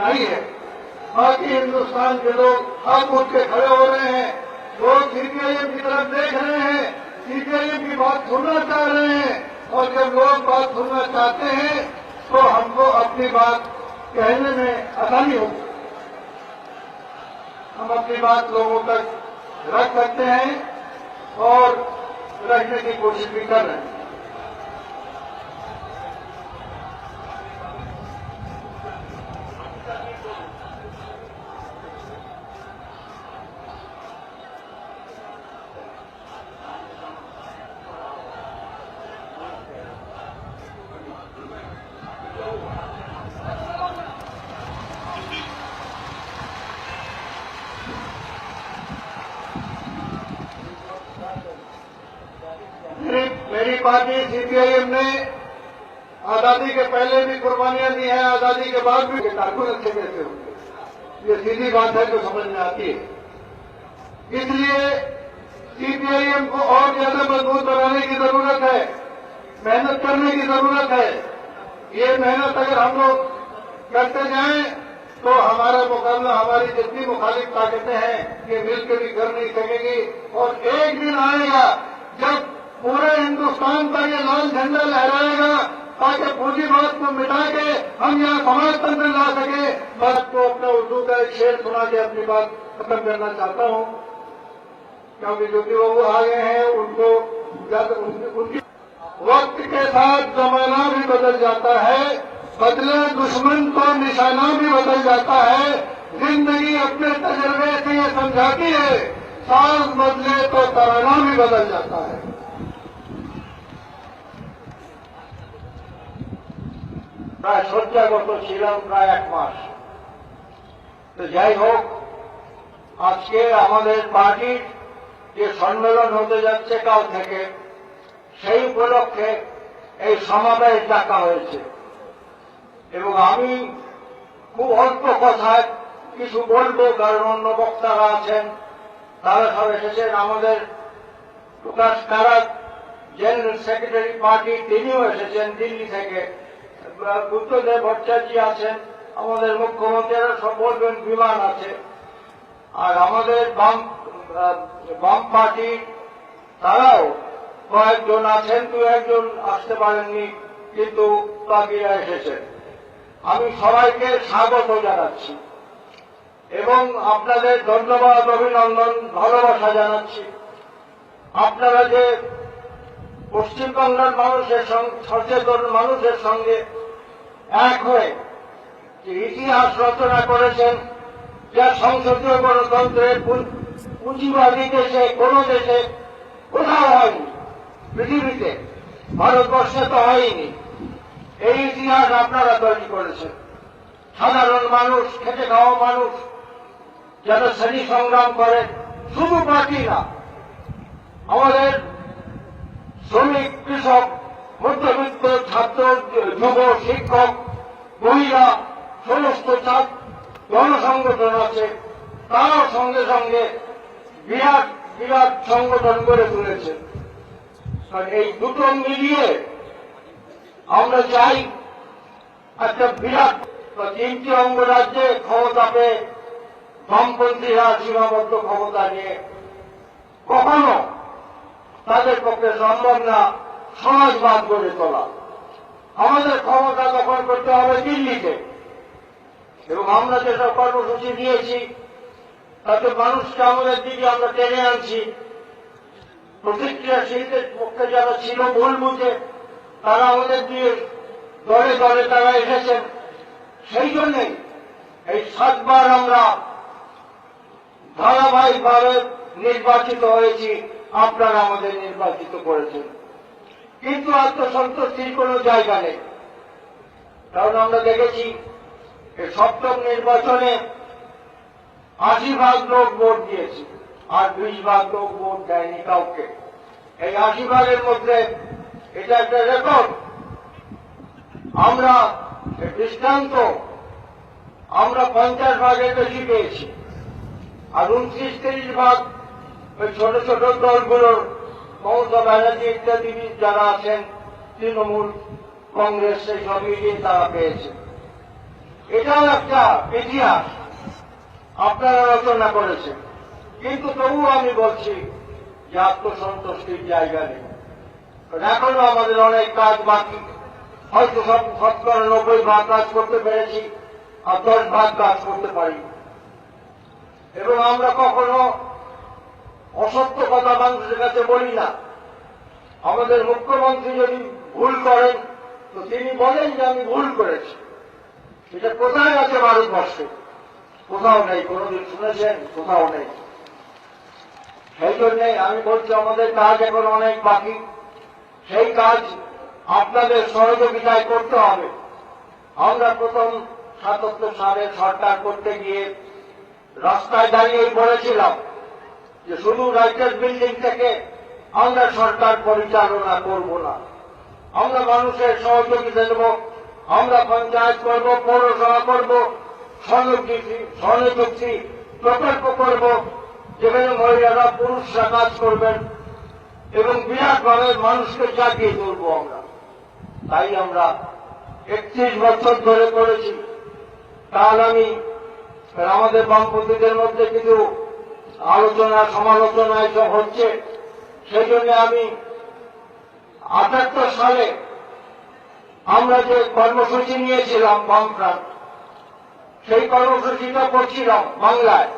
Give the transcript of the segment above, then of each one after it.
बनाई है। बाकी हिंदुस्तान के लोग हाथ उठ के खड़े हो रहे हैं। लोग सीपीआईएम की तरफ़ देख रहे हैं। सीपीआईएम की बात सुनना चाह रहे हैं। और जब लोग बात सुनना चाहते हैं तो हमको अपनी बात कहने में आसानी होगी। हम अपनी बात लोगों तक रख सकते हैं और रखने की कोशिश भी कर रहे हैं। मेरी पार्टी सीपीआईएम ने आज़ादी के पहले भी कुर्बानियाँ दी हैं, आज़ादी के बाद भी कारकुन अच्छे कैसे होंगे ये सीधी बात है जो समझ में आती है। इसलिए सीपीआईएम को और ज़्यादा मज़बूत बनाने की ज़रूरत है, मेहनत करने की ज़रूरत है। ये मेहनत अगर हम लोग करते जाएँ तो हमारा मुकाबला हमारी जितनी मुखालिफ ताकतें हैं, ये मिलकर भी कर नहीं सकेंगी। और एक दिन आएगा, जब पूरे हिंदुस्तान पर ये लाल झंडा लहराएगा ताकि पूंजीवाद को मिटा के हम यहाँ समाजतंत्र ला सके। मैं आपको अपना उर्दू का एक शेर सुना के अपनी बात खत्म करना चाहता हूँ। क्योंकि जो ज्योति बाबू आ गए हैं, उनको उनकी वक्त के साथ जमाना भी बदल जाता है, बदले दुश्मन तो निशाना भी बदल जाता है। ज़िंदगी अपने तजर्बे से ये समझाती है, साल बदले तो तराना भी बदल जाता है। প্রায় শয্যাগত ছিলাম, প্রায় এক মাস। তো যাই হোক, আজকে আমাদের পার্টির যে সম্মেলন হতে যাচ্ছে কাল থেকে, সেই উপলক্ষে এই সমাবেশ ডাকা হয়েছে। এবং আমি খুব অল্প কথায় কিছু বলব, কারণ অন্য বক্তারা আছেন, তারা সব এসেছেন। আমাদের Prakash Karat, general secretary party, তিনিও এসেছেন দিল্লি থেকে। বুদ্ধদেব ভট্টাচার্য আছেন আমাদের মুখ্যমন্ত্রীরা বলবেন বিমান আছে, আর আমাদের বাম বাম পার্টি, তারাও কয়েকজন আছেন, দু একজন আসতে পারেননি, কিন্তু বাকিরা এসেছেন। আমি সবাইকে স্বাগত জানাচ্ছি এবং আপনাদের ধন্যবাদ, অভিনন্দন, ভালোবাসা জানাচ্ছি। আপনারা যে পশ্চিমবাংলার মানুষের সঙ্গে সচেতন মানুষের সঙ্গে এক হয়ে যে ইতিহাস রচনা করেছেন, যা সংসদীয় গণতন্ত্রের পুঁজিবাদী দেশে, কোন দেশে কোথাও হয়নি, পৃথিবীতে, ভারতবর্ষে তো হয়নি। এই ইতিহাস আপনারা তৈরি করেছেন। সাধারণ মানুষ, খেটে খাওয়া মানুষ, যারা শ্রেণি সংগ্রাম করে, শুধু পার্টি না, আমাদের শ্রমিক, কৃষক, মধ্যবিত্ত, ছাত্র, যুব, শিক্ষক, মহিলা, সমস্ত ছাত্র জনসংগঠন আছে। তারাও সঙ্গে সঙ্গে বিরাট বিরাট সংগঠন গড়ে তুলেছে। এই দুটো মিলিয়ে আমরা চাই একটা বিরাট তিনটি অঙ্গরাজ্যে ক্ষমতা পেয়ে বামপন্থীরা সীমাবদ্ধ ক্ষমতা নিয়ে কখনো তাদের পক্ষে সম্ভব না সমাজবাদ গড়ে তোলা। আমাদের ক্ষমতা দখল করতে হবে দিল্লিতে। এবং আমরা যেসব কর্মসূচি দিয়েছি, তাতে মানুষকে আমাদের দিকে আমরা টেনে আনছি। প্রতিক্রিয়াশীলদের পক্ষে যারা ছিল ভুল বুঝে তারা আমাদের দিয়ে দলে দলে তারা এসেছেন। সেই জন্যই এই সাতবার আমরা ধারাবাহিকভাবে নির্বাচিত হয়েছি। আপনারা আমাদের নির্বাচিত করেছেন। কিন্তু আত্মসন্তুষ্টির কোনো জায়গা নেই। কারণ আমরা দেখেছি সপ্তম নির্বাচনে আশি ভাগ লোক ভোট দিয়েছে, আর বিশ ভাগ লোক ভোট দেয়নি কাউকে। এই আশি ভাগের মধ্যে এটা একটা রেকর্ড। আমরা দৃষ্টান্ত, আমরা পঞ্চাশ ভাগের বেশি পেয়েছি, আর উনত্রিশ, তিরিশ ভাগ ওই ছোট ছোট দলগুলোর মমতা ব্যানার্জি ইত্যাদি যারা আছেন, তৃণমূল, কংগ্রেস, সেই সব তারা পেয়েছে। এটাও একটা ইতিহাস। আপনারা রচনা করেছে কিন্তু তবুও আমি বলছি যে আত্মসন্তুষ্টির জায়গা নেই। এখনও আমাদের অনেক কাজ বাকি। হয়তো সব শতকরা নব্বই ভাগ কাজ করতে পেরেছি আর দশ ভাগ কাজ করতে পারি এবং আমরা কখনো অসত্য কথা মানুষের কাছে বলি না। আমাদের মুখ্যমন্ত্রী যদি ভুল করেন, তো তিনি বলেন যে আমি ভুল করেছি। এটা কোথায় আছে ভারতবর্ষে? কোথাও নেই, কোনোদিন শুনেছেন? কোথাও নেই। সেই জন্যে আমি বলছি, আমাদের কাজ এখন অনেক বাকি। সেই কাজ আপনাদের সহযোগিতায় করতে হবে। আমরা প্রথম সাতাত্তর সালে সরকার করতে গিয়ে রাস্তায় দাঁড়িয়ে বলেছিলাম যে শুধু রাইটার্স বিল্ডিং থেকে আমরা সরকার পরিচালনা করব না। আমরা মানুষের সহযোগিতা দেব আমরা পঞ্চায়েত করব, পৌরসভা করব স্বনিযুক্তি প্রকল্প করব, যেখানে মহিলারা, পুরুষরা কাজ করবেন এবং বিরাটভাবে মানুষকে জাগিয়ে তুলব আমরা। তাই আমরা একত্রিশ বছর ধরে করেছি। তার আমি আমাদের বামপন্থীদের মধ্যে কিছু আলোচনা, সমালোচনা এসব হচ্ছে। সেই জন্য আমি আটাত্তর সালে আমরা যে কর্মসূচি নিয়েছিলাম বামফ্রান্ট, সেই কর্মসূচিটা করছিলাম বাংলায়।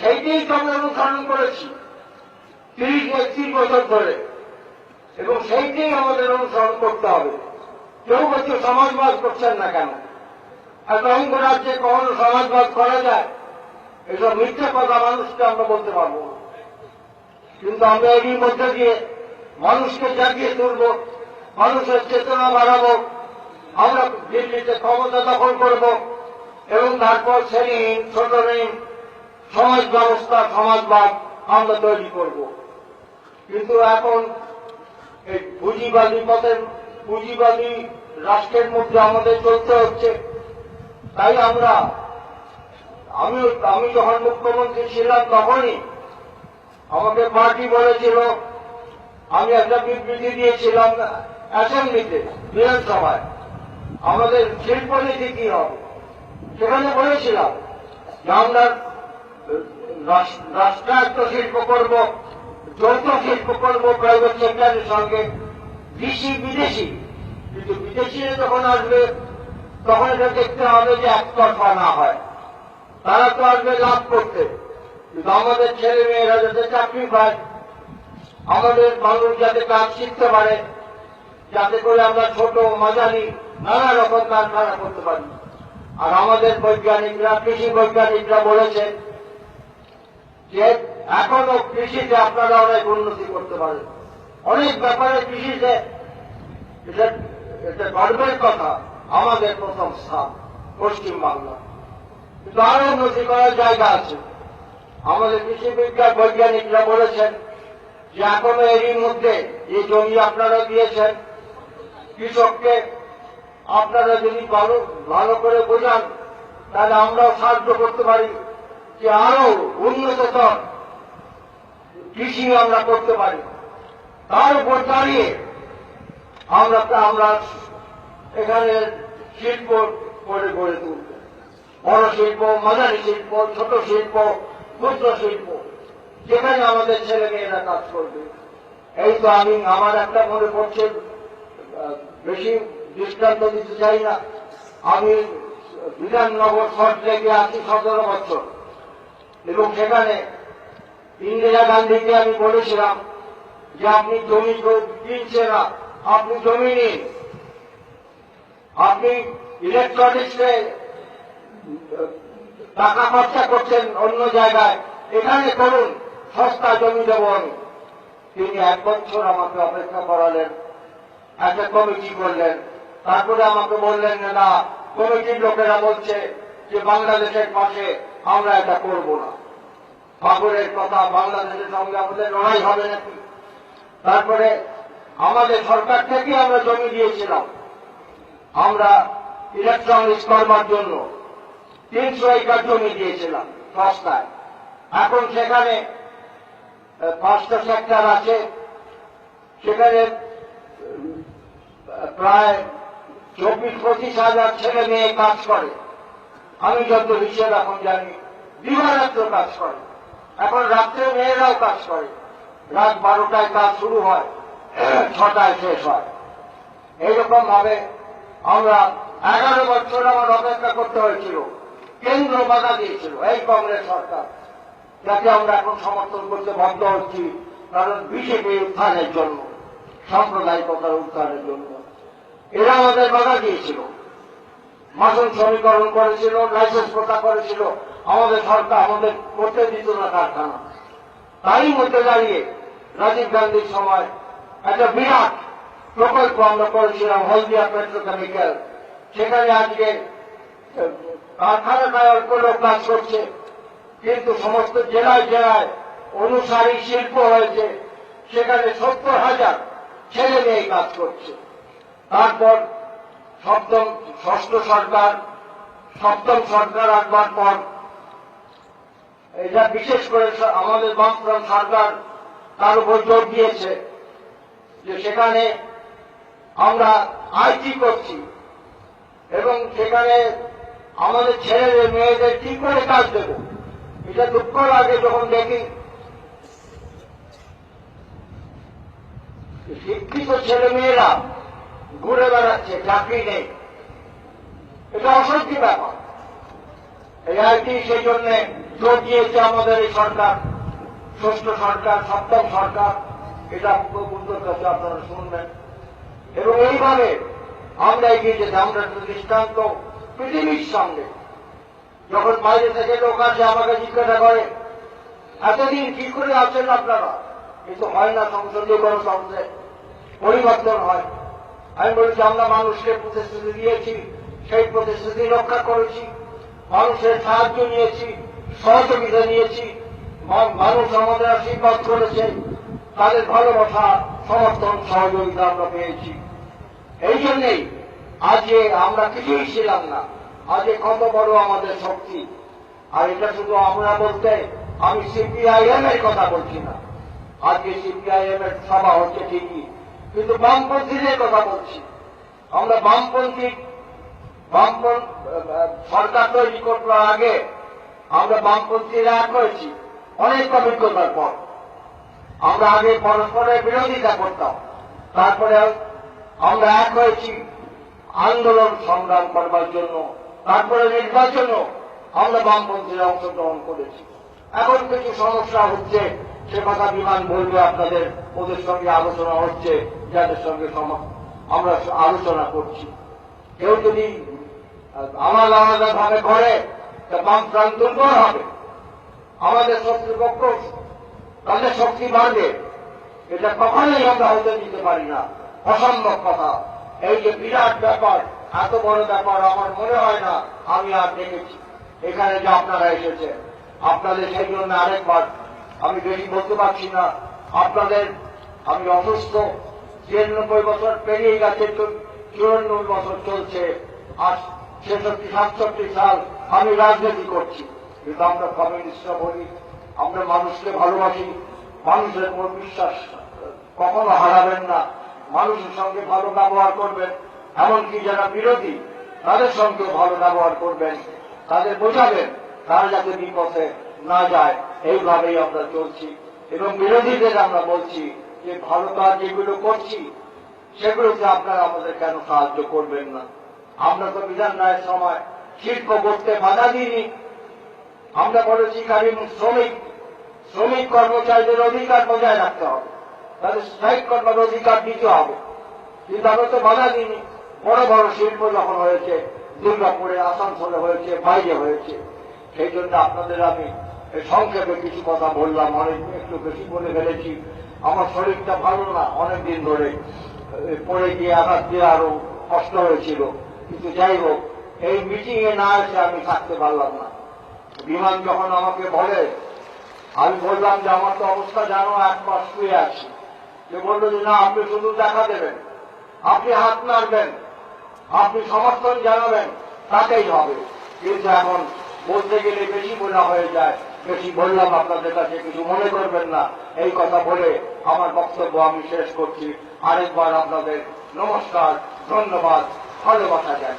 সেইটাই তো আমরা অনুসরণ করেছি তিরিশ একত্রিশ বছর ধরে। এবং সেইটাই আমাদের অনুসরণ করতে হবে। কেউ বলছে সমাজবাদ করছেন না কেন? আর অঙ্গ রাজ্যে কখনো সমাজবাদ করা যায়? এসব মিথ্যে কথা মানুষকে আমরা বলতে পারব কিন্তু আমরা এরই মধ্যে দিয়ে মানুষকে জাগিয়ে তুলব, মানুষের চেতনা বাড়াবো, আমরা দিল্লিতে ক্ষমতা দখল করব এবং তারপর শ্রেণীহীন ছোটহীন সমাজ ব্যবস্থা, সমাজবাদ আমরা তৈরি করব। কিন্তু এখন এই পুঁজিবাদী পথের পুঁজিবাদী রাষ্ট্রের মধ্যে আমাদের চলতে হচ্ছে। তাই আমরা আমি আমি যখন মুখ্যমন্ত্রী ছিলাম তখনই আমাকে পার্টি বলেছিল, আমি একটা বিবৃতি দিয়েছিলাম অ্যাসেম্বলিতে, বিধানসভায়, আমাদের শিল্পনীতি কি হবে? সেখানে বলেছিলাম যে আমরা রাষ্ট্রায়ত্ত শিল্প করব, যৌথ শিল্প করব প্রাইভেট সেক্টরের সঙ্গে কৃষি বিদেশি। কিন্তু বিদেশিরা যখন আসবে, তখন এটা দেখতে হবে যে একতরফা না হয়। তারা তো আসবে লাভ করতে। কিন্তু আমাদের ছেলে মেয়েরা যাতে চাকরি পায়, আমাদের মানুষ যাতে কাজ শিখতে পারে, যাতে করে আমরা ছোট, মাঝারি, নানা রকম কারখানা করতে পারি। আর আমাদের বৈজ্ঞানিকরা, কৃষি বৈজ্ঞানিকরা বলেছেন যে, এখনও কৃষিতে আপনারা অনেক উন্নতি করতে পারেন। অনেক ব্যাপারে কৃষিতে, এটা এটা গর্বের কথা, আমাদের প্রথম স্থান পশ্চিম বাংলা কিন্তু আরও উন্নতি করার জায়গা আছে। আমাদের কৃষি বিজ্ঞান বৈজ্ঞানিকরা বলেছেন যে এখনও এরই মধ্যে এই জমি আপনারা দিয়েছেন। কৃষককে আপনারা যদি ভালো ভালো করে বোঝান, তাহলে আমরাও সাহায্য করতে পারি যে আরও উন্নততর কৃষি আমরা করতে পারি। তার উপর দাঁড়িয়ে আমরা আমরা এখানে শিল্প করে গড়ে তুলব। বড় শিল্প মাঝারি শিল্প ছোট শিল্প ক্ষুদ্র শিল্প যেখানে আমাদের ছেলে মেয়েরা কাজ করবে। এই তো আমি আমার একটা মনে পড়ছে বেশি দৃষ্টান্ত দিতে চাই না। আমি বিধাননগর শর্ট লেগে আছি সতেরো বছর, এবং সেখানে ইন্দিরা গান্ধীকে আমি বলেছিলাম যে আপনি জমি কিনছে না, আপনি জমি নিন। আপনি ইলেকট্রনিক্সে টাকা খরচা করছেন অন্য জায়গায়, এখানে করুন, সস্তা জমি দেবো আমি। তিনি এক বছর আমাকে অপেক্ষা করালেন, একটা কমিটি করলেন। তারপরে আমাকে বললেন, না কমিটির লোকেরা বলছে যে বাংলাদেশের পাশে আমরা এটা করব না। খবরের কথা বাংলাদেশের সঙ্গে আমাদের লড়াই হবে নাকি? তারপরে আমাদের সরকার থেকে আমরা জমি দিয়েছিলাম। আমরা ইলেকট্রনিক্স করবার জন্য। তিনশো একর জমি দিয়েছিলাম সস্তায় এখন সেখানে পাঁচটা সেক্টর আছে। সেখানে প্রায় চব্বিশ পঁচিশ হাজার ছেলে মেয়ে কাজ করে। আমি যত হিসেব এখন জানি দিবারাত্র কাজ করে। এখন রাত্রে মেয়েরাও কাজ করে। রাত বারোটায় কাজ শুরু হয়, ছটায় শেষ হয়। এইরকম ভাবে আমরা এগারো বছর আমার অপেক্ষা করতে হয়েছিল। কেন্দ্র বাধা দিয়েছিল, এই কংগ্রেস সরকার যাকে আমরা এখন সমর্থন করতে বাধ্য হচ্ছি, কারণ বিজেপি উত্থানের জন্য, সাম্প্রদায়িকতার উত্থানের জন্য। এরা আমাদের বাধা দিয়েছিল। মাসুল সমীকরণ করেছিল, লাইসেন্স প্রথা করেছিল, আমাদের সরকার আমাদের করতে দিত না কারখানা। তারই মধ্যে দাঁড়িয়ে রাজীব গান্ধীর সময় একটা বিরাট প্রকল্প আমরা করেছিলাম, হলদিয়া পেট্রোকেমিক্যাল। সেখানে আজকে আহ, কারখানাটায় অল্প লোক কাজ করছে। কিন্তু সমস্ত জেলায় জেলায় অনুসারী শিল্প হয়েছে। সেখানে সত্তর হাজার ছেলে মেয়ে কাজ করছে। তারপর সপ্তম ষষ্ঠ সরকার সপ্তম সরকার আসবার পর এটা বিশেষ করে আমাদের বামফ্রন্ট সরকার তার উপর জোর দিয়েছে যে সেখানে আমরা আইটি করছি। এবং সেখানে আমাদের ছেলেদের মেয়েদের কি করে কাজ দেব? এটা দুঃখ লাগে যখন দেখি, শিক্ষিত ছেলে মেয়েরা ঘুরে বেড়াচ্ছে, চাকরি নেই। এটা অসহ্য ব্যাপার। এই আইটি সেই জন্য জোর দিয়েছে আমাদের এই সরকার, ষষ্ঠ সরকার, সপ্তম সরকার। এটা বন্ধুর কাছে আপনারা শুনবেন। এবং এইভাবে আমরা এগিয়ে যেতে, আমরা দৃষ্টান্ত পৃথিবীর সামনে যখন বাইরে থেকে লোক আসে, আমাকে জিজ্ঞাসা করে, এতদিন কি করে আছেন আপনারা? কিন্তু হয় না সংসদীয় গণতন্ত্রে পরিবর্তন হয়। আমি বলছি, আমরা মানুষকে প্রতিশ্রুতি দিয়েছি, সেই প্রতিশ্রুতি রক্ষা করেছি। মানুষের সাহায্য নিয়েছি, সহযোগিতা নিয়েছি। মানুষ আমাদের আশীর্বাদ করেছে। তাদের ভালোবাসা, সমর্থন, সহযোগিতা আমরা পেয়েছি। এই জন্যেই আজকে আমরা কিছুই ছিলাম না। আজকে কত বড় আমাদের শক্তি। আর এটা শুধু আমরা বলতে আমি সিপিআইএম এর কথা বলছি না। আজকে সিপিআইএম এর সভা হচ্ছে ঠিকই, কিন্তু বামপন্থীদের কথা বলছি। আমরা বামপন্থী সরকার তৈরি করবার আগে আমরা বামপন্থীরা এক হয়েছি, অনেক অভিজ্ঞতার পর। আমরা আগে পরস্পরের বিরোধিতা করতাম তারপরে আমরা এক হয়েছি। আন্দোলন সংগ্রাম করবার জন্য তারপরে নির্বাচনও আমরা বামপন্থীরা অংশগ্রহণ করেছি। এখন কিছু সমস্যা হচ্ছে সে কথা বিমান বলবে আপনাদের ওদের সঙ্গে আলোচনা হচ্ছে যাদের সঙ্গে আমরা আলোচনা করছি। কেউ যদি আহ, আলাদা ভাবে করে তা বামফ্রান্ট দুর্বল হবে। আমাদের শত্রুপক্ষ তাদের শক্তি বাড়বে। এটা কখনোই আমরা হতে দিতে পারি না। অসম্ভব কথা। এই যে বিরাট ব্যাপার, এত বড় ব্যাপার আমার মনে হয় না, আমি আর দেখেছি। এখানে যে আপনারা এসেছে আপনাদের সেই জন্য আরেকবার আমি বেশি বলতে পারছি না। আপনাদের, আমি অসুস্থ, ছিয়ানব্বই বছর পেরিয়ে গেছে চুরান্ন বছর চলছে, আর ছেষট্টি, সাতষট্টি সাল আমি রাজনীতি করছি। কিন্তু আমরা কমিউনিস্টরা বলি, আমরা মানুষকে ভালোবাসি, মানুষের উপর বিশ্বাস কখনো হারাবেন না। মানুষের সঙ্গে ভালো ব্যবহার করবেন, এমনকি যারা বিরোধী, তাদের সঙ্গে ভালো ব্যবহার করবেন, তাদের বোঝাবেন তারা যাতে বিপথে না যায়। এইভাবেই আমরা চলছি। এবং বিরোধীদের আমরা বলছি যে, ভালো কাজ যেগুলো করছি, সেগুলোতে আপনারা আমাদের কেন সাহায্য করবেন না? আমরা তো বিধান রায়ের সময় শিল্প করতে বাধা দিইনি। আমরা বলেছি কারণ শ্রমিক। শ্রমিক কর্মচারীদের অধিকার বজায় রাখতে হবে। তাদের স্ট্রাইক করবার অধিকার দিতে হবে। কিন্তু আমরা তো বাধা দিইনি। বড় বড় শিল্প যখন হয়েছে, দুর্গাপুরে, আসানসোলে হয়েছে, বাইরে হয়েছে, সেই জন্য আপনাদের আমি সংক্ষেপে কিছু কথা বললাম, অনেক একটু বেশি বলে ফেলেছি। আমার শরীরটা ভালো না, অনেকদিন ধরে পড়ে গিয়ে আঘাত দিয়ে আরও কষ্ট হয়েছিল। কিন্তু যাই হোক, এই মিটিং এ না এসে আমি থাকতে পারলাম না। বিমান যখন আমাকে বলে, আমি বললাম যে, আমার তো অবস্থা জানো, এক মাস শুয়ে আছি। যে বলল যে, না, আপনি শুধু দেখা দেবেন। আপনি হাত নাড়বেন। আপনি সমর্থন জানাবেন। তাতেই হবে। কিন্তু এখন বলতে গেলে বেশি বলা হয়ে যায়। বেশি বললাম আপনাদের কাছে, কিছু মনে করবেন না। এই কথা বলে আমার বক্তব্য আমি শেষ করছি। আরেকবার আপনাদের নমস্কার, ধন্যবাদ, ভালোবাসা যায়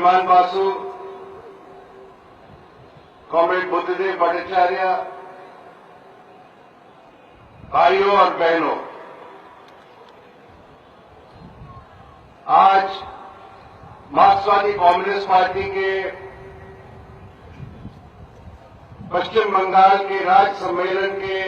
विमान बासु, कॉमरेड बुद्धदेव भट्टाचार्य भाइयों और बहनों, आज मार्क्सवादी कम्युनिस्ट पार्टी के पश्चिम बंगाल के राज्य सम्मेलन के